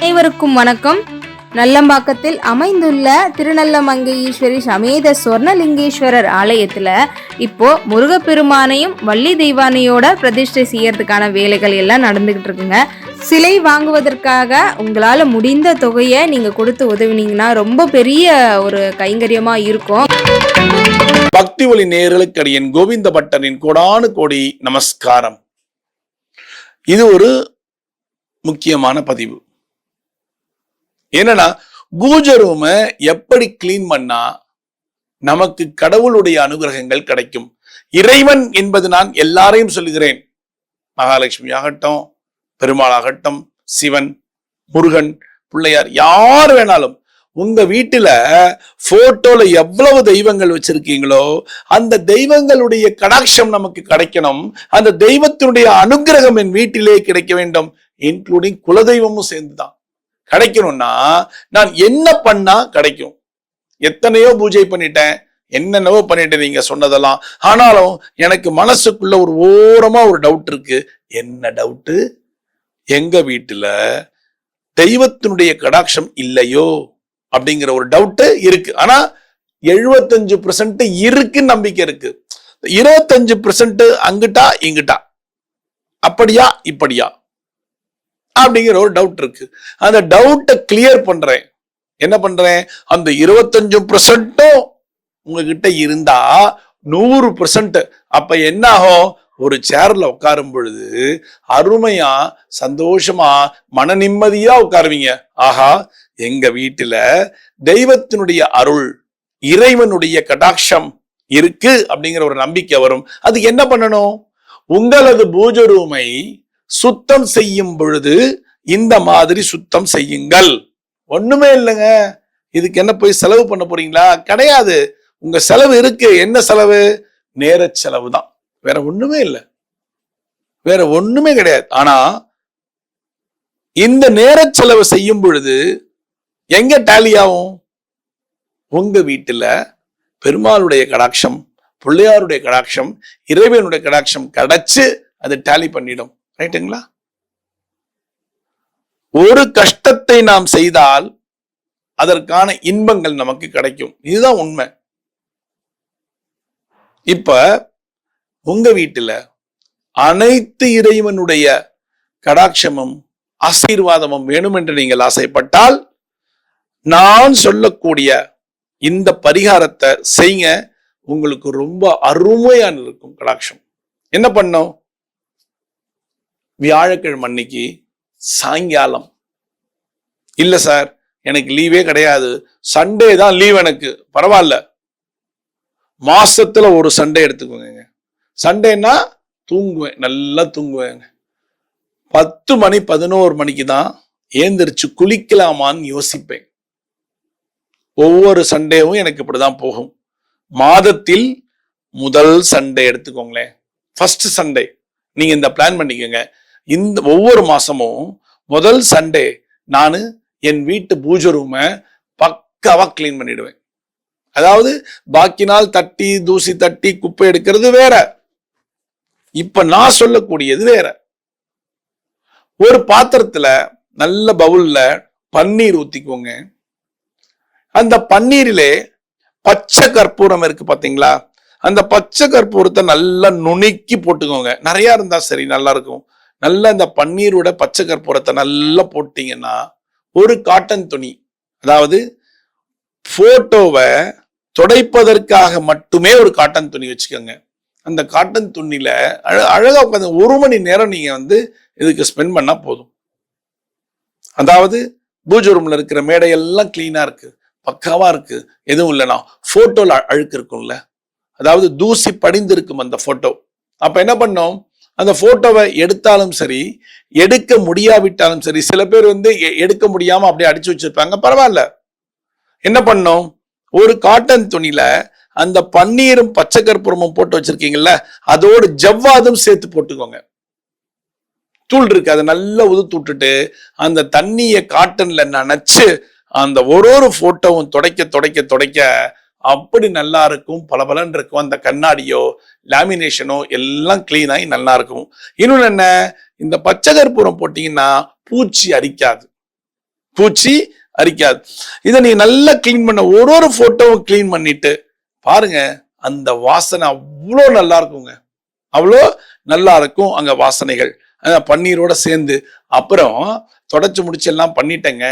அனைவருக்கும் வணக்கம். நல்லம்பாக்கத்தில் அமைந்துள்ள திருநல்லமங்கை ஈஸ்வரி சமேத சொர்ணலிங்கேஸ்வரர் ஆலயத்துல இப்போ முருகப்பெருமானையும் வள்ளி தெய்வானையோட பிரதிஷ்டை செய்யறதுக்கான வேலைகள் எல்லாம் நடந்துகிட்டு இருக்குங்க. சிலை வாங்குவதற்காக உங்களால முடிந்த தொகையை நீங்க கொடுத்து உதவினீங்கன்னா ரொம்ப பெரிய ஒரு கைங்கரியமா இருக்கும். பக்தி ஒளி நேயர்களுக்கு அடியன் கோவிந்த பட்டரின் கோடானு கோடி நமஸ்காரம். இது ஒரு முக்கியமான பதிவு. என்னன்னா பூஜை ரூமை எப்படி கிளீன் பண்ணா நமக்கு கடவுளுடைய அனுகிரகங்கள் கிடைக்கும். இறைவன் என்பது நான் எல்லாரையும் சொல்லுகிறேன். மகாலட்சுமி ஆகட்டும் பெருமாள் ஆகட்டும் சிவன் முருகன் பிள்ளையார் யார் வேணாலும் உங்க வீட்டுல போட்டோல எவ்வளவு தெய்வங்கள் வச்சிருக்கீங்களோ அந்த தெய்வங்களுடைய கடாட்சம் நமக்கு கிடைக்கணும். அந்த தெய்வத்தினுடைய அனுகிரகம் என் வீட்டிலே கிடைக்க வேண்டும். இன்க்ளூடிங் குலதெய்வமும் சேர்ந்துதான். கிடைக்கணும்னா நான் என்ன பண்ணா கிடைக்கும்? எத்தனையோ பூஜை பண்ணிட்டேன். என்னென்னவோ பண்ணிட்டேன் நீங்க சொன்னதெல்லாம். ஆனாலும் எனக்கு மனசுக்குள்ள ஒரு ஓரமா ஒரு டவுட் இருக்கு. என்ன டவுட்டு எங்க வீட்டுல தெய்வத்தினுடைய கடாட்சம் இல்லையோ? அப்படிங்கிற ஒரு டவுட்டு இருக்கு. ஆனா எழுபத்தஞ்சு பெர்சன்ட் இருக்குன்னு நம்பிக்கை இருக்கு. இருபத்தஞ்சு பெர்சன்ட் அங்கிட்டா இங்கிட்டா. அப்படியா இப்படியா? அப்படிங்கிற ஒரு டவுட் இருக்கு. அந்த டவுட்டை கிளியர் பண்றேன். என்ன பண்றேன்? அந்த இருபத்தஞ்சு பர்சன்ட்டும் உங்ககிட்ட இருந்தா நூறு பர்சன்ட் அப்ப என்ன ஆகும் ஒரு சேர்ல உட்காரும் பொழுது அருமையா சந்தோஷமா மன நிம்மதியா உட்காருவீங்க. ஆஹா எங்க வீட்டுல தெய்வத்தினுடைய அருள் இறைவனுடைய கடாட்சம் இருக்கு அப்படிங்கிற ஒரு நம்பிக்கை வரும். அது என்ன பண்ணணும்? உங்களது பூஜை ரூமை சுத்தம் செய்யும் பொழுது இந்த மாதிரி சுத்தம் செய்யுங்கள். ஒண்ணுமே இல்லைங்க. இதுக்கு என்ன போய் செலவு பண்ண போறீங்களா? கிடையாது. உங்க செலவு இருக்கு. என்ன செலவு? நேர செலவு தான். வேற ஒண்ணுமே இல்லை. வேற ஒண்ணுமே கிடையாது. ஆனா இந்த நேர செலவு செய்யும் பொழுது எங்க டேலி ஆகும்? உங்க வீட்டுல பெருமாளுடைய கடாட்சம் பிள்ளையாருடைய கடாட்சம் இறைவனுடைய கடாட்சம் கிடைச்சு அது டேலி பண்ணிடும். ரைட்டுங்களா ஒரு கஷ்டத்தை நாம் செய்தால் அதற்கான இன்பங்கள் நமக்கு கிடைக்கும். இதுதான் உண்மை. இப்ப உங்க வீட்டுல அனைத்து இறைவனுடைய கடாட்சமும் ஆசீர்வாதமும் வேணும் என்று நீங்கள் ஆசைப்பட்டால் நான் சொல்லக்கூடிய இந்த பரிகாரத்தை செய்ய உங்களுக்கு ரொம்ப அருமையான இருக்கும் கடாட்சம். என்ன பண்ணோம் வியாழக்கிழமை அன்னைக்கு சாயங்காலம். இல்லை சார் எனக்கு லீவே கிடையாது. சண்டே தான் லீவ் எனக்கு. பரவாயில்ல. மாசத்துல ஒரு சண்டே எடுத்துக்கோங்க. சண்டேன்னா தூங்குவேன் நல்லா தூங்குவேங்க. பத்து மணி பதினோரு மணிக்கு தான் ஏந்திரிச்சு குளிக்கலாமான்னு யோசிப்பேன். ஒவ்வொரு சண்டேவும் எனக்கு இப்படிதான் போகும். மாதத்தில் முதல் சண்டே எடுத்துக்கோங்களேன். ஃபர்ஸ்ட் சண்டே நீங்க இந்த பிளான் பண்ணிக்கோங்க. இந்த ஒவ்வொரு மாசமும் முதல் சண்டே நான் என் வீட்டு பூஜை ரூமை பக்காவாக கிளீன் பண்ணிடுவேன். அதாவது பாக்கி நாள் தட்டி தூசி தட்டி குப்பை எடுக்கிறது வேற. இப்ப நான் சொல்லக்கூடியது வேற. ஒரு பாத்திரத்துல நல்ல பவுல்ல பன்னீர் ஊத்திக்கோங்க. அந்த பன்னீரிலே பச்சை கற்பூரம் இருக்கு பாத்தீங்களா? அந்த பச்சை கற்பூரத்தை நல்லா நுணுக்கி போட்டுக்கோங்க. நிறைய இருந்தா சரி நல்லா இருக்கும். நல்லா இந்த பன்னீரோட பச்சை கற்பூரத்தை நல்லா போட்டிங்கன்னா ஒரு காட்டன் துணி அதாவது ஃபோட்டோவை துடைப்பதற்காக மட்டுமே ஒரு காட்டன் துணி வச்சுக்கோங்க. அந்த காட்டன் துணியில அழ அழகா உட்காந்து ஒரு மணி நேரம் நீங்க வந்து இதுக்கு ஸ்பெண்ட் பண்ணா போதும். அதாவது பூஜை ரூம்ல இருக்கிற மேடையெல்லாம் கிளீனா இருக்கு பக்காவா இருக்கு எதுவும் இல்லைனா போட்டோல அழுக்கு இருக்கும்ல. அதாவது தூசி படிந்திருக்கும் அந்த போட்டோ அப்ப என்ன பண்ணோம்? அந்த போட்டோவை எடுத்தாலும் சரி எடுக்க முடியாவிட்டாலும் சரி சில பேர் வந்து எ- எடுக்க முடியாம அப்படியே அடிச்சு வச்சிருப்பாங்க. பரவாயில்ல. என்ன பண்ணோம்? ஒரு காட்டன் துணியில அந்த பன்னீரும் பச்சை கற்பூரமும் போட்டு வச்சிருக்கீங்கல்ல அதோடு ஜவ்வாதும் சேர்த்து போட்டுக்கோங்க. தூள் இருக்கு அதை நல்லா உதுத்து விட்டுட்டு அந்த தண்ணியை காட்டன்ல நனைச்சு அந்த ஒரு ஒரு போட்டோவும் துடைக்க துடைக்க துடைக்க அப்படி நல்லா இருக்கும் பளபளன்னு இருக்கும். அந்த கண்ணாடியோ லேமினேஷனோ எல்லாம் கிளீனாகி நல்லா இருக்கும். இன்னொன்று என்ன? இந்த பச்சை கற்பூரம் போட்டீங்கன்னா பூச்சி அரிக்காது. பூச்சி அரிக்காது. இதை நீ நல்லா க்ளீன் பண்ண ஒரு ஒரு ஃபோட்டோவும் க்ளீன் பண்ணிட்டு பாருங்க அந்த வாசனை அவ்வளோ நல்லா இருக்குங்க. அவ்வளோ நல்லா இருக்கும் அங்கே வாசனைகள். பன்னீரோட சேர்ந்து. அப்புறம் தொடச்சி முடிச்சு எல்லாம் பண்ணிட்டேங்க.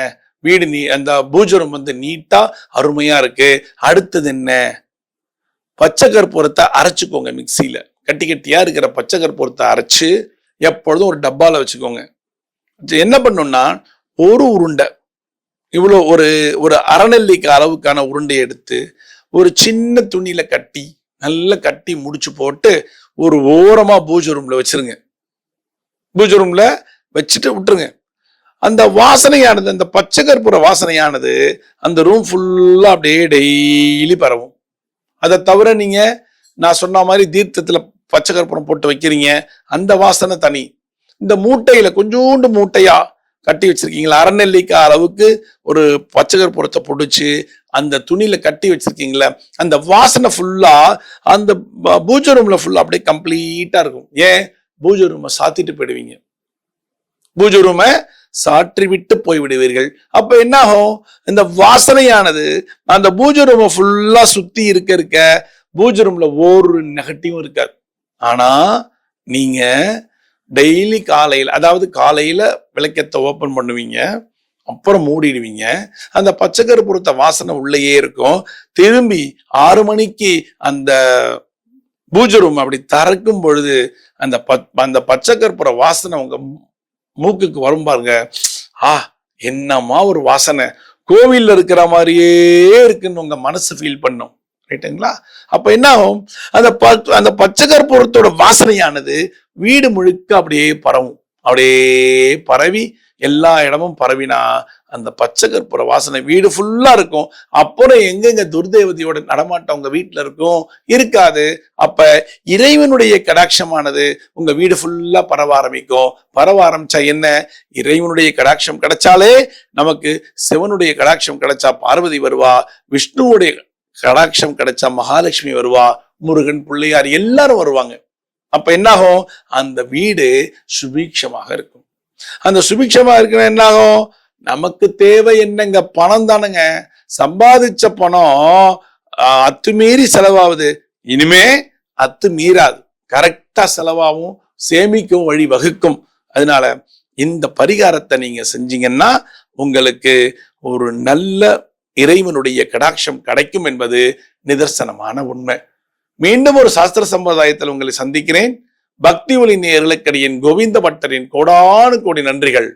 வீடு நீ அந்த பூஜரம் வந்து நீட்டா அருமையா இருக்கு. அடுத்தது என்ன? பச்சை கற்பூரத்தை அரைச்சுக்கோங்க மிக்சியில. கட்டி கட்டியா இருக்கிற பச்சை கற்பூரத்தை அரைச்சு எப்பொழுதும் ஒரு டப்பால வச்சுக்கோங்க. என்ன பண்ணும்னா ஒரு உருண்டை இவ்வளோ ஒரு ஒரு அறநெல்லிக்கு அளவுக்கான உருண்டை எடுத்து ஒரு சின்ன துணியில கட்டி நல்லா கட்டி முடிச்சு போட்டு ஒரு ஓரமா பூஜை ரூம்ல வச்சிருங்க. பூஜை ரூம்ல வச்சுட்டு விட்டுருங்க. அந்த வாசனையானது அந்த பச்சை கற்பூர வாசனையானது அந்த ரூம் ஃபுல்லாக அப்படியே டெய்லி பரவும். அதை தவிர நீங்கள் நான் சொன்ன மாதிரி தீர்த்தத்தில் பச்சை கற்பூரம் போட்டு வைக்கிறீங்க அந்த வாசனை தனி. இந்த மூட்டையில் கொஞ்சோண்டு மூட்டையாக கட்டி வச்சிருக்கீங்களா? அறநெல்லிக்காய் அளவுக்கு ஒரு பச்சை கற்பூரத்தை பிடிச்சி அந்த துணியில கட்டி வச்சிருக்கீங்களா? அந்த வாசனை ஃபுல்லா அந்த ப- பூஜை ரூம்ல ஃபுல்லா அப்படியே கம்ப்ளீட்டா இருக்கும். ஏன்? பூஜை ரூமை சாத்திட்டு போயிடுவீங்க. பூஜை ரூமை சாற்றி விட்டு போய் விடுவீர்கள் அப்ப என்ன ஆகும் இந்த வாசனையானது அந்த பூஜை ரூமை ஃபுல்லா சுத்தி இருக்க இருக்க பூஜை ரூம்ல ஒரு நெகட்டிவும் இருக்காது. ஆனா நீங்க டெய்லி காலையில் அதாவது காலையில விளக்கத்தை ஓபன் பண்ணுவீங்க அப்புறம் மூடிடுவீங்க அந்த பச்சைக்கருப்புறத்த வாசனை உள்ளேயே இருக்கும். திரும்பி ஆறு மணிக்கு அந்த பூஜை ரூம் அப்படி திறக்கும் பொழுது அந்த பச்- அந்த பச்சை வாசனை உங்க மூக்குக்கு வரும் பாருங்க. ஆ என்னமா ஒரு வாசனை. கோவில்ல இருக்கிற மாதிரியே இருக்குன்னு உங்க மனசு ஃபீல் பண்ணும். ரைட்டுங்களா அப்ப என்ன ஆகும்? அந்த ப- அந்த பச்சை கற்பூரத்தோட வாசனையானது வீடு முழுக்க அப்படியே பரவும். அப்படியே பரவி எல்லா இடமும் பரவினா அந்த பச்சை கற்பூர வாசனை வீடு ஃபுல்லா இருக்கும். அப்புறம் எங்கெங்க துர்தேவதையோட நடமாட்டம் உங்க வீட்டுல இருக்கும்? இருக்காது. அப்ப இறைவனுடைய கடாட்சமானது உங்க வீடு ஃபுல்லா பரவ ஆரம்பிக்கும். பரவ ஆரம்பிச்சா என்ன? இறைவனுடைய கடாட்சம் கிடைச்சாலே நமக்கு சிவனுடைய கடாட்சம் கிடைச்சா பார்வதி வருவா. விஷ்ணுவுடைய கடாட்சம் கிடைச்சா மகாலட்சுமி வருவா. முருகன் பிள்ளையார் எல்லாரும் வருவாங்க. அப்ப என்னாகும்? அந்த வீடு சுபீட்சமாக இருக்கும். அந்த சுபிக்ஷமா இருக்கிற என்னாகும்? நமக்கு தேவை என்னங்க? பணம் தானுங்க. சம்பாதிச்ச பணம் அத்துமீறி செலவாகுது. இனிமே அத்து மீறாது. கரெக்டா செலவாகவும் சேமிக்கும் வழி வகுக்கும். அதனால இந்த பரிகாரத்தை நீங்க செஞ்சீங்கன்னா உங்களுக்கு ஒரு நல்ல இறைவனுடைய கடாட்சம் கிடைக்கும் என்பது நிதர்சனமான உண்மை. மீண்டும் ஒரு சாஸ்திர சம்பிரதாயத்தில் உங்களை சந்திக்கிறேன். பக்தி ஒளி நேர்களுக்கடியின் கோவிந்த பட்டரின் கோடானு கோடி நன்றிகள்.